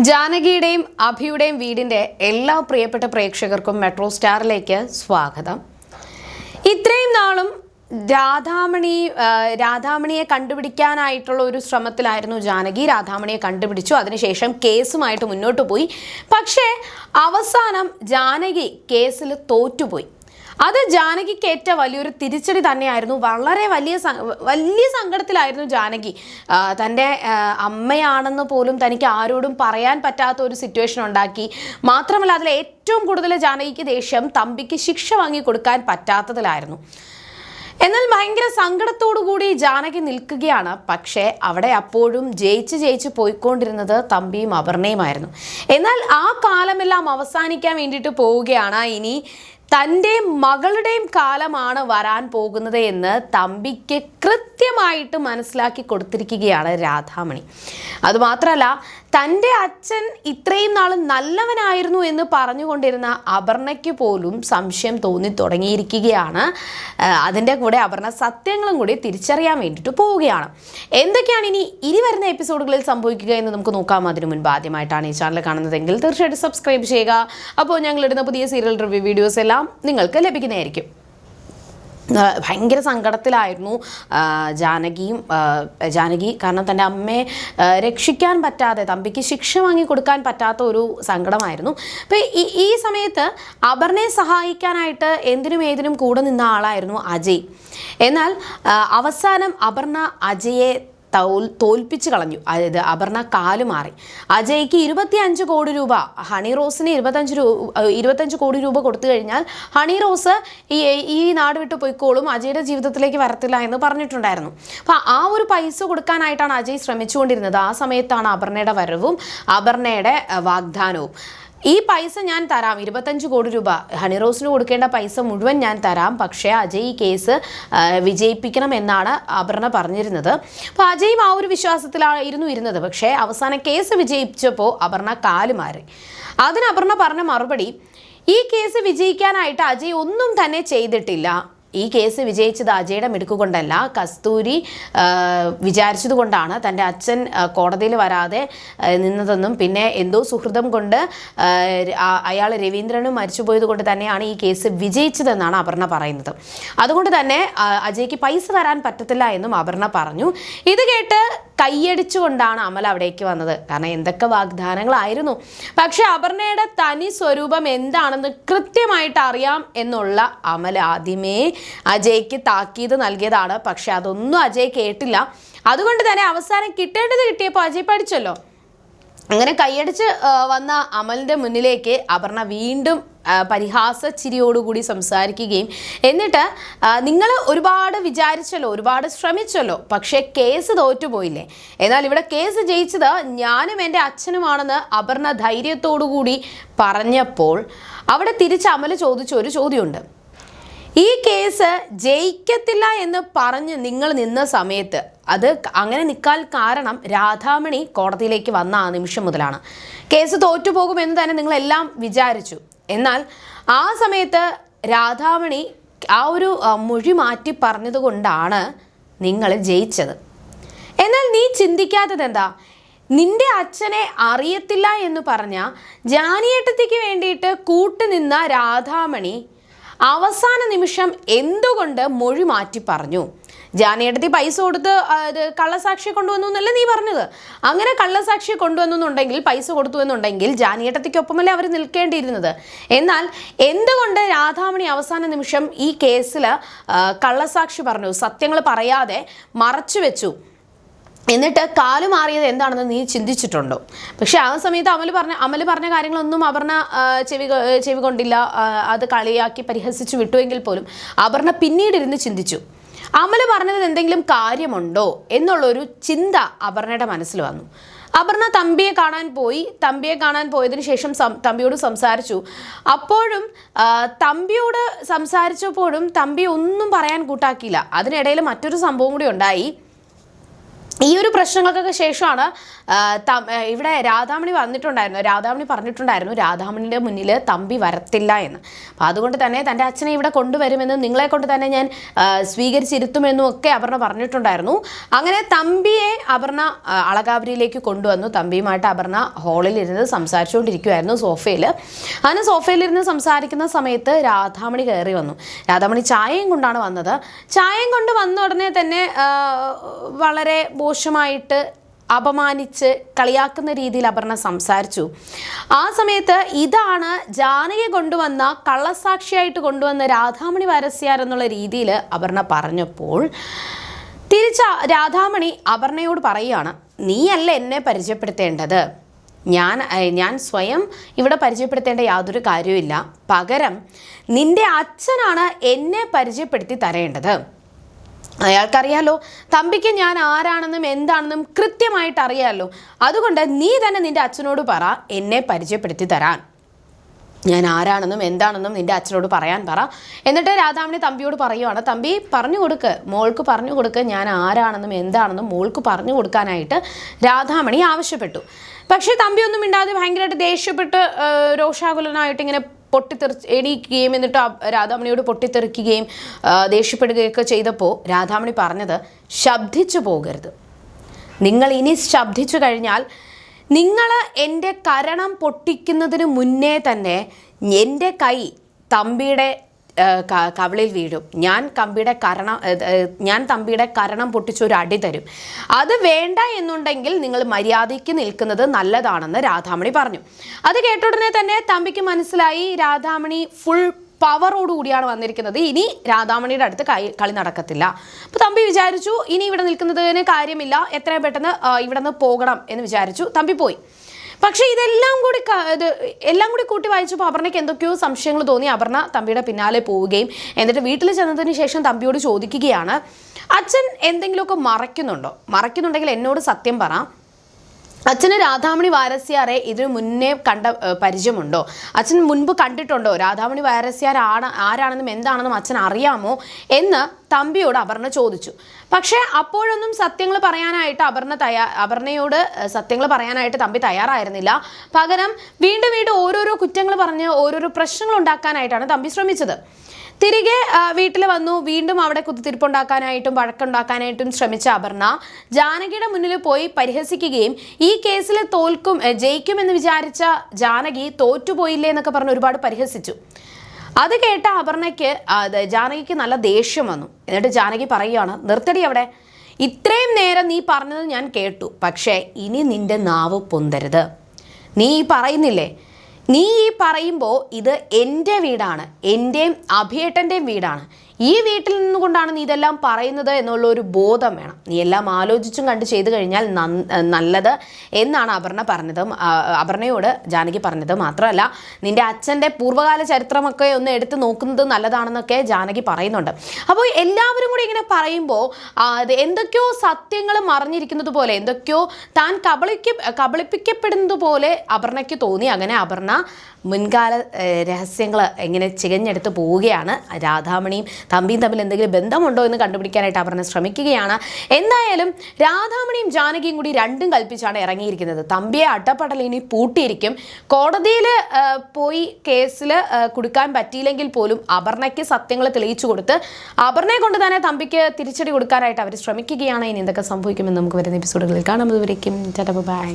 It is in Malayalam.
ജാനകിയുടെയും അഭിയുടെയും വീടിന്റെ എല്ലാ പ്രിയപ്പെട്ട പ്രേക്ഷകർക്കും മെട്രോ സ്റ്റാറിലേക്ക് സ്വാഗതം. ഇത്രയും നാളും രാധാമണി രാധാമണിയെ കണ്ടുപിടിക്കാനായിട്ടുള്ള ഒരു ശ്രമത്തിലായിരുന്നു ജാനകി. രാധാമണിയെ കണ്ടുപിടിച്ചു. അതിനുശേഷം കേസുമായിട്ട് മുന്നോട്ട് പോയി. പക്ഷേ അവസാനം ജാനകി കേസിൽ തോറ്റുപോയി. അത് ജാനകിക്ക് ഏറ്റ വലിയൊരു തിരിച്ചടി തന്നെയായിരുന്നു. വളരെ വലിയ വലിയ സങ്കടത്തിലായിരുന്നു ജാനകി. തന്റെ അമ്മയാണെന്ന് പോലും തനിക്ക് ആരോടും പറയാൻ പറ്റാത്ത ഒരു സിറ്റുവേഷൻ ഉണ്ടാക്കി. മാത്രമല്ല അതിൽ ഏറ്റവും കൂടുതൽ ജാനകിക്ക് ദേഷ്യം തമ്പിക്ക് ശിക്ഷ വാങ്ങി കൊടുക്കാൻ പറ്റാത്തതിലായിരുന്നു. എന്നാൽ ഭയങ്കര കൂടി ജാനകി നിൽക്കുകയാണ്. പക്ഷേ അവിടെ അപ്പോഴും ജയിച്ച് ജയിച്ച് പോയിക്കൊണ്ടിരുന്നത് തമ്പിയും അപർണയുമായിരുന്നു. എന്നാൽ ആ കാലമെല്ലാം അവസാനിക്കാൻ വേണ്ടിയിട്ട് പോവുകയാണ്. ഇനി തന്റെ മകളുടെയും കാലമാണ് വരാൻ പോകുന്നത് എന്ന് തമ്പിക്ക് കൃത്യമായിട്ട് മനസ്സിലാക്കി കൊടുത്തിരിക്കുകയാണ് രാധാമണി. അതുമാത്രമല്ല തന്റെ അച്ഛൻ ഇത്രയും നാൾ നല്ലവനായിരുന്നു എന്ന് പറഞ്ഞുകൊണ്ടിരുന്ന അപർണയ്ക്ക് പോലും സംശയം തോന്നി തുടങ്ങിയിരിക്കുകയാണ്. അതിന്റെ കൂടെ അപർണ സത്യങ്ങളും കൂടി തിരിച്ചറിയാൻ വേണ്ടിയിട്ട് പോവുകയാണ്. എന്തൊക്കെയാണ് ഇനി ഇനി വരുന്ന എപ്പിസോഡുകളിൽ സംഭവിക്കുക എന്ന് നമുക്ക് നോക്കാം. അതിനു മുൻപ് ആദ്യമായിട്ടാണ് ഈ ചാനൽ കാണുന്നതെങ്കിൽ തീർച്ചയായിട്ടും സബ്സ്ക്രൈബ് ചെയ്യുക. അപ്പോൾ ഞങ്ങളിടുന്ന പുതിയ സീരിയൽ റിവ്യൂ വീഡിയോസ് എല്ലാം നിങ്ങൾക്ക് ലഭിക്കുന്നതായിരിക്കും. ഭയങ്കര സങ്കടത്തിലായിരുന്നു ജാനകിയും ജാനകി. കാരണം തന്റെ അമ്മയെ രക്ഷിക്കാൻ പറ്റാതെ തമ്പിക്ക് ശിക്ഷ വാങ്ങി കൊടുക്കാൻ പറ്റാത്ത ഒരു സങ്കടമായിരുന്നു. അപ്പോൾ ഈ ഈ സമയത്ത് അപർണയെ സഹായിക്കാനായിട്ട് എന്തിനും ഏതിനും കൂടെ നിന്ന ആളായിരുന്നു അജയ്. എന്നാൽ അവസാനം അപർണ അജയെ തോൽ തോൽപ്പിച്ച് കളഞ്ഞു. അതായത് അപർണ കാൽ മാറി. അജയ്ക്ക് ഇരുപത്തി അഞ്ച് കോടി രൂപ ഹണി റോസിന് ഇരുപത്തഞ്ച് രൂപ ഇരുപത്തഞ്ച് കോടി രൂപ കൊടുത്തു കഴിഞ്ഞാൽ ഹണി റോസ് ഈ ഈ നാട് വിട്ട് പോയിക്കോളും അജയുടെ ജീവിതത്തിലേക്ക് വരത്തില്ല എന്ന് പറഞ്ഞിട്ടുണ്ടായിരുന്നു. അപ്പം ആ ഒരു പൈസ കൊടുക്കാനായിട്ടാണ് അജയ് ശ്രമിച്ചുകൊണ്ടിരുന്നത്. ആ സമയത്താണ് അപർണയുടെ വരവും അപർണയുടെ വാഗ്ദാനവും. ഈ പൈസ ഞാൻ തരാം. ഇരുപത്തഞ്ച് കോടി രൂപ. ഹണിറോസിന് കൊടുക്കേണ്ട പൈസ മുഴുവൻ ഞാൻ തരാം. പക്ഷേ അജയ് ഈ കേസ് വിജയിപ്പിക്കണം എന്നാണ് അപർണ പറഞ്ഞിരുന്നത്. അപ്പോൾ അജയും ആ ഒരു വിശ്വാസത്തിലായിരുന്നു ഇരുന്നത്. പക്ഷേ അവസാനം കേസ് വിജയിച്ചപ്പോൾ അപർണ കാൽ മാറി. അതിന് അപർണ പറഞ്ഞ മറുപടി ഈ കേസ് വിജയിക്കാനായിട്ട് അജയ് ഒന്നും തന്നെ ചെയ്തിട്ടില്ല. ഈ കേസ് വിജയിച്ചത് അജയുടെ മിടുക്കുകൊണ്ടല്ല. കസ്തൂരി വിചാരിച്ചതുകൊണ്ടാണ് വിചാരിച്ചത് തന്റെ അച്ഛൻ കോടതിയിൽ വരാതെ നിന്നതെന്നും പിന്നെ എന്തോ സുഹൃതം കൊണ്ട് അയാൾ രവീന്ദ്രനും മരിച്ചുപോയത് കൊണ്ട് തന്നെയാണ് ഈ കേസ് വിജയിച്ചതെന്നാണ് അപർണ പറയുന്നത്. അതുകൊണ്ട് തന്നെ അജയ്ക്ക് പൈസ തരാൻ പറ്റത്തില്ല എന്നും അപർണ പറഞ്ഞു. ഇത് കേട്ട് കൈയടിച്ചുകൊണ്ടാണ് അമൽ അവിടേക്ക് വന്നത്. കാരണം എന്തൊക്കെ വാഗ്ദാനങ്ങളായിരുന്നു. പക്ഷെ അപർണയുടെ തനി സ്വരൂപം എന്താണെന്ന് കൃത്യമായിട്ട് അറിയാം എന്നുള്ള അമൽ ആദ്യമേ അജയ്ക്ക് താക്കീത് നൽകിയതാണ്. പക്ഷെ അതൊന്നും അജയ് കേട്ടില്ല. അതുകൊണ്ട് തന്നെ അവസാനം കിട്ടേണ്ടത് കിട്ടിയപ്പോൾ അജയ് പഠിച്ചല്ലോ. അങ്ങനെ കൈയടിച്ച് വന്ന അമലിന്റെ മുന്നിലേക്ക് അപർണ വീണ്ടും പരിഹാസ ചിരിയോടുകൂടി സംസാരിക്കുകയും എന്നിട്ട് നിങ്ങൾ ഒരുപാട് വിചാരിച്ചല്ലോ ഒരുപാട് ശ്രമിച്ചല്ലോ പക്ഷേ കേസ് തോറ്റുപോയില്ലേ? എന്നാൽ ഇവിടെ കേസ് ജയിച്ചത് ഞാനും എന്റെ അച്ഛനുമാണെന്ന് അപർണ ധൈര്യത്തോടുകൂടി പറഞ്ഞപ്പോൾ അവിടെ തിരിച്ച് അമൽ ചോദിച്ച ഒരു ചോദ്യമുണ്ട്. ഈ കേസ് ജയിക്കത്തില്ല എന്ന് പറഞ്ഞ് നിങ്ങൾ നിന്ന സമയത്ത് അത് അങ്ങനെ നിൽക്കാൻ കാരണം രാധാമണി കോടതിയിലേക്ക് വന്ന ആ നിമിഷം മുതലാണ്. കേസ് തോറ്റുപോകുമെന്ന് തന്നെ നിങ്ങളെല്ലാം വിചാരിച്ചു. എന്നാൽ ആ സമയത്ത് രാധാമണി ആ ഒരു മൊഴി മാറ്റി പറഞ്ഞതുകൊണ്ടാണ് നിങ്ങൾ ജയിച്ചത്. എന്നാൽ നീ ചിന്തിക്കാത്തത് എന്താ? നിന്റെ അച്ഛനെ അറിയത്തില്ല എന്ന് പറഞ്ഞ ജാനിയേട്ടത്തിക്ക് വേണ്ടിയിട്ട് കൂട്ടുനിന്ന രാധാമണി അവസാന നിമിഷം എന്തുകൊണ്ട് മൊഴി മാറ്റി പറഞ്ഞു? ജാനിയേട്ടത്തി പൈസ കൊടുത്ത് ഇത് കള്ളസാക്ഷിയെ കൊണ്ടുവന്നു എന്നല്ലേ നീ പറഞ്ഞത്? അങ്ങനെ കള്ളസാക്ഷിയെ കൊണ്ടുവന്നു എന്നുണ്ടെങ്കിൽ പൈസ കൊടുത്തു എന്നുണ്ടെങ്കിൽ ജാനിയേട്ടത്തിക്കൊപ്പമല്ലേ അവർ നിൽക്കേണ്ടിയിരുന്നത്? എന്നാൽ എന്തുകൊണ്ട് രാധാമണി അവസാന നിമിഷം ഈ കേസിൽ കള്ളസാക്ഷി പറഞ്ഞു സത്യങ്ങൾ പറയാതെ മറച്ചു വെച്ചു? എന്നിട്ട് കാൽ മാറിയത് എന്താണെന്ന് നീ ചിന്തിച്ചിട്ടുണ്ടോ? പക്ഷെ ആ സമയത്ത് അമൽ പറഞ്ഞ അമൽ പറഞ്ഞ കാര്യങ്ങളൊന്നും അപർണ ചെവി ചെവി കൊണ്ടില്ല അത് കളിയാക്കി പരിഹസിച്ചു വിട്ടുവെങ്കിൽ പോലും അപർണ പിന്നീട് ഇരുന്ന് ചിന്തിച്ചു. അമൽ പറഞ്ഞതിൽ എന്തെങ്കിലും കാര്യമുണ്ടോ എന്നുള്ളൊരു ചിന്ത അപർണയുടെ മനസ്സിൽ വന്നു. അപർണ തമ്പിയെ കാണാൻ പോയി. തമ്പിയെ കാണാൻ പോയതിനു ശേഷം തമ്പിയോട് സംസാരിച്ചു. അപ്പോഴും തമ്പിയോട് സംസാരിച്ചപ്പോഴും തമ്പി ഒന്നും പറയാൻ കൂട്ടാക്കിയില്ല. അതിനിടയിൽ മറ്റൊരു സംഭവം കൂടി ഉണ്ടായി. ഈ ഒരു പ്രശ്നങ്ങൾക്കൊക്കെ ശേഷമാണ് ഇവിടെ രാധാമണി വന്നിട്ടുണ്ടായിരുന്നു. രാധാമണി പറഞ്ഞിട്ടുണ്ടായിരുന്നു രാധാമണിയുടെ മുന്നിൽ തമ്പി വരത്തില്ല എന്ന്. അപ്പോൾ അതുകൊണ്ട് തന്നെ തന്റെ അച്ഛനെ ഇവിടെ കൊണ്ടുവരുമെന്നും നിങ്ങളെ കൊണ്ട് തന്നെ ഞാൻ സ്വീകരിച്ചിരുത്തുമെന്നും ഒക്കെ അപർണ പറഞ്ഞിട്ടുണ്ടായിരുന്നു. അങ്ങനെ തമ്പിയെ അപർണ അളകാവരിയിലേക്ക് കൊണ്ടുവന്നു. തമ്പിയുമായിട്ട് അപർണ ഹാളിൽ ഇരുന്ന് സംസാരിച്ചുകൊണ്ടിരിക്കുമായിരുന്നു സോഫയിൽ അങ്ങനെ സോഫയിലിരുന്ന് സംസാരിക്കുന്ന സമയത്ത് രാധാമണി കയറി വന്നു. രാധാമണി ചായയും കൊണ്ടാണ് വന്നത്. ചായയും കൊണ്ട് വന്ന ഉടനെ തന്നെ വളരെ മോശമായിട്ട് അപമാനിച്ച് കളിയാക്കുന്ന രീതിയിൽ അപർണ സംസാരിച്ചു. ആ സമയത്ത് ഇതാണ് ജാനകി കൊണ്ടുവന്ന കള്ളസാക്ഷിയായിട്ട് കൊണ്ടുവന്ന രാധാമണി വരസ്യാർ എന്നുള്ള രീതിയിൽ അപർണ പറഞ്ഞപ്പോൾ തിരിച്ച രാധാമണി അപർണയോട് പറയുകയാണ് നീയല്ല എന്നെ പരിചയപ്പെടുത്തേണ്ടത്? ഞാൻ ഞാൻ സ്വയം ഇവിടെ പരിചയപ്പെടുത്തേണ്ട യാതൊരു കാര്യവുമില്ല. പകരം നിന്റെ അച്ഛനാണ് എന്നെ പരിചയപ്പെടുത്തി തരേണ്ടത്. അയാൾക്കറിയാലോ തമ്പിക്ക് ഞാൻ ആരാണെന്നും എന്താണെന്നും കൃത്യമായിട്ട് അറിയാമല്ലോ അതുകൊണ്ട് നീ തന്നെ നിന്റെ അച്ഛനോട് പറ എന്നെ പരിചയപ്പെടുത്തി തരാൻ. ഞാൻ ആരാണെന്നും എന്താണെന്നും നിന്റെ അച്ഛനോട് പറയാൻ പറ. എന്നിട്ട് രാധാമണി തമ്പിയോട് പറയുവാണ് തമ്പി പറഞ്ഞു കൊടുക്ക്. മോൾക്ക് പറഞ്ഞു കൊടുക്ക്. ഞാൻ ആരാണെന്നും എന്താണെന്നും മോൾക്ക് പറഞ്ഞു കൊടുക്കാനായിട്ട് രാധാമണി ആവശ്യപ്പെട്ടു. പക്ഷേ തമ്പിയൊന്നും മിണ്ടാതെ ഭയങ്കരമായിട്ട് ദേഷ്യപ്പെട്ട് രോഷാകുലനായിട്ട് ഇങ്ങനെ പൊട്ടിത്തെറിച്ച് എണീക്കുകയും എന്നിട്ട് രാധാമണിയോട് പൊട്ടിത്തെറിക്കുകയും ദേഷ്യപ്പെടുകയൊക്കെ ചെയ്തപ്പോൾ രാധാമണി പറഞ്ഞത് ശബ്ദിച്ചു പോകരുത്. നിങ്ങൾ ഇനി ശബ്ദിച്ചു കഴിഞ്ഞാൽ നിങ്ങൾ എന്റെ കരണം പൊട്ടിക്കുന്നതിന് മുന്നേ തന്നെ എന്റെ കൈ തമ്പിയുടെ കവിളിൽ വീഴും. ഞാൻ കമ്പിയുടെ കരണം ഞാൻ തമ്പിയുടെ കരണം പൊട്ടിച്ചൊരു അടി തരും. അത് വേണ്ട എന്നുണ്ടെങ്കിൽ നിങ്ങൾ മര്യാദയ്ക്ക് നിൽക്കുന്നത് നല്ലതാണെന്ന് രാധാമണി പറഞ്ഞു. അത് കേട്ട ഉടനെ തന്നെ തമ്പിക്ക് മനസ്സിലായി രാധാമണി ഫുൾ പവറോടുകൂടിയാണ് വന്നിരിക്കുന്നത്. ഇനി രാധാമണിയുടെ അടുത്ത് കളി നടക്കത്തില്ല. അപ്പോൾ തമ്പി വിചാരിച്ചു ഇനി ഇവിടെ നിൽക്കുന്നതിന് കാര്യമില്ല. എത്രയും പെട്ടെന്ന് ഇവിടെ നിന്ന് പോകണം എന്ന് വിചാരിച്ചു. തമ്പി പോയി. പക്ഷേ ഇതെല്ലാം കൂടി ഇത് എല്ലാം കൂടി കൂട്ടി വായിച്ചപ്പോൾ അപർണയ്ക്ക് എന്തൊക്കെയോ സംശയങ്ങൾ തോന്നി. അപർണ തമ്പിയുടെ പിന്നാലെ പോവുകയും എന്നിട്ട് വീട്ടിൽ ചെന്നതിന് ശേഷം തമ്പിയോട് ചോദിക്കുകയാണ് അച്ഛൻ എന്തെങ്കിലുമൊക്കെ മറയ്ക്കുന്നുണ്ടോ? മറയ്ക്കുന്നുണ്ടെങ്കിൽ എന്നോട് സത്യം പറ. അച്ഛന് രാധാമണി വാരസ്യാറെ ഇതിനു മുന്നേ കണ്ട പരിചയമുണ്ടോ? അച്ഛൻ മുൻപ് കണ്ടിട്ടുണ്ടോ? രാധാമണി വാരസ്യാർ ആണ് ആരാണെന്നും എന്താണെന്നും അച്ഛൻ അറിയാമോ? എന്ന് തമ്പിയോട് അപർണ ചോദിച്ചു. പക്ഷേ അപ്പോഴൊന്നും സത്യങ്ങൾ പറയാനായിട്ട് അപർണ തയ്യാ അപർണയോട് സത്യങ്ങൾ പറയാനായിട്ട് തമ്പി തയ്യാറായിരുന്നില്ല. പകരം വീണ്ടും വീണ്ടും ഓരോരോ കുറ്റങ്ങൾ പറഞ്ഞ് ഓരോരോ പ്രശ്നങ്ങൾ ഉണ്ടാക്കാനായിട്ടാണ് തമ്പി ശ്രമിച്ചത്. തിരികെ വീട്ടിൽ വന്നു. വീണ്ടും അവിടെ കുത്തിത്തിരിപ്പുണ്ടാക്കാനായിട്ടും വഴക്കുണ്ടാക്കാനായിട്ടും ശ്രമിച്ച അപർണ ജാനകിയുടെ മുന്നിൽ പോയി പരിഹസിക്കുകയും ഈ കേസിൽ തോൽക്കും ജയിക്കും ജയിക്കുമെന്ന് വിചാരിച്ച ജാനകി തോറ്റുപോയില്ലേ എന്നൊക്കെ പറഞ്ഞ് ഒരുപാട് പരിഹസിച്ചു. അത് കേട്ട അപർണയ്ക്ക് ജാനകിക്ക് നല്ല ദേഷ്യം വന്നു. എന്നിട്ട് ജാനകി പറയുകയാണ് നിർത്തടി അവിടെ. ഇത്രയും നേരം നീ പറഞ്ഞത് ഞാൻ കേട്ടു. പക്ഷേ ഇനി നിന്റെ നാവ് പൊന്തരുത്. നീ പറയുന്നില്ലേ നീ ഈ പറയുമ്പോൾ ഇത് എന്റെ വീടാണ് എന്റെയും അഭിയേട്ടന്റെയും വീടാണ്. ഈ വീട്ടിൽ നിന്നുകൊണ്ടാണ് നീ ഇതെല്ലാം പറയുന്നത് എന്നുള്ള ഒരു ബോധം വേണം. നീ എല്ലാം ആലോചിച്ചും കണ്ട് ചെയ്തു കഴിഞ്ഞാൽ നല്ലത് എന്നാണ് അപർണ പറഞ്ഞത് അപർണയോട് ജാനകി പറഞ്ഞത് മാത്രമല്ല നിന്റെ അച്ഛന്റെ പൂർവകാല ചരിത്രമൊക്കെ ഒന്ന് എടുത്ത് നോക്കുന്നത് നല്ലതാണെന്നൊക്കെ ജാനകി പറയുന്നുണ്ട്. അപ്പോൾ എല്ലാവരും കൂടി ഇങ്ങനെ പറയുമ്പോൾ എന്തൊക്കെയോ സത്യങ്ങൾ മറിഞ്ഞിരിക്കുന്നത് പോലെ എന്തൊക്കെയോ താൻ കബളിക്ക കബളിപ്പിക്കപ്പെടുന്നത് പോലെ അപർണയ്ക്ക് തോന്നി. അങ്ങനെ അപർണ മുൻകാല രഹസ്യങ്ങൾ എങ്ങനെ ചികഞ്ഞെടുത്ത് പോവുകയാണ്. രാധാമണിയും തമ്പിയും തമ്മിൽ എന്തെങ്കിലും ബന്ധമുണ്ടോ എന്ന് കണ്ടുപിടിക്കാനായിട്ട് അപർണ ശ്രമിക്കുകയാണ്. എന്തായാലും രാധാമണിയും ജാനകിയും കൂടി രണ്ടും കൽപ്പിച്ചാണ് ഇറങ്ങിയിരിക്കുന്നത്. തമ്പിയെ അട്ടപ്പടൽ ഇനി പൂട്ടിയിരിക്കും. കോടതിയിൽ പോയി കേസിൽ കൊടുക്കാൻ പറ്റിയില്ലെങ്കിൽ പോലും അപർണയ്ക്ക് സത്യങ്ങൾ തെളിയിച്ചു കൊടുത്ത് അപർണയെ കൊണ്ട് തന്നെ തമ്പിക്ക് തിരിച്ചടി കൊടുക്കാനായിട്ട് അവർ ശ്രമിക്കുകയാണ്. ഇനി എന്തൊക്കെ സംഭവിക്കുമെന്ന് നമുക്ക് വരുന്ന എപ്പിസോഡുകളിൽ കാണാം. അതുവരേക്കും ബൈ.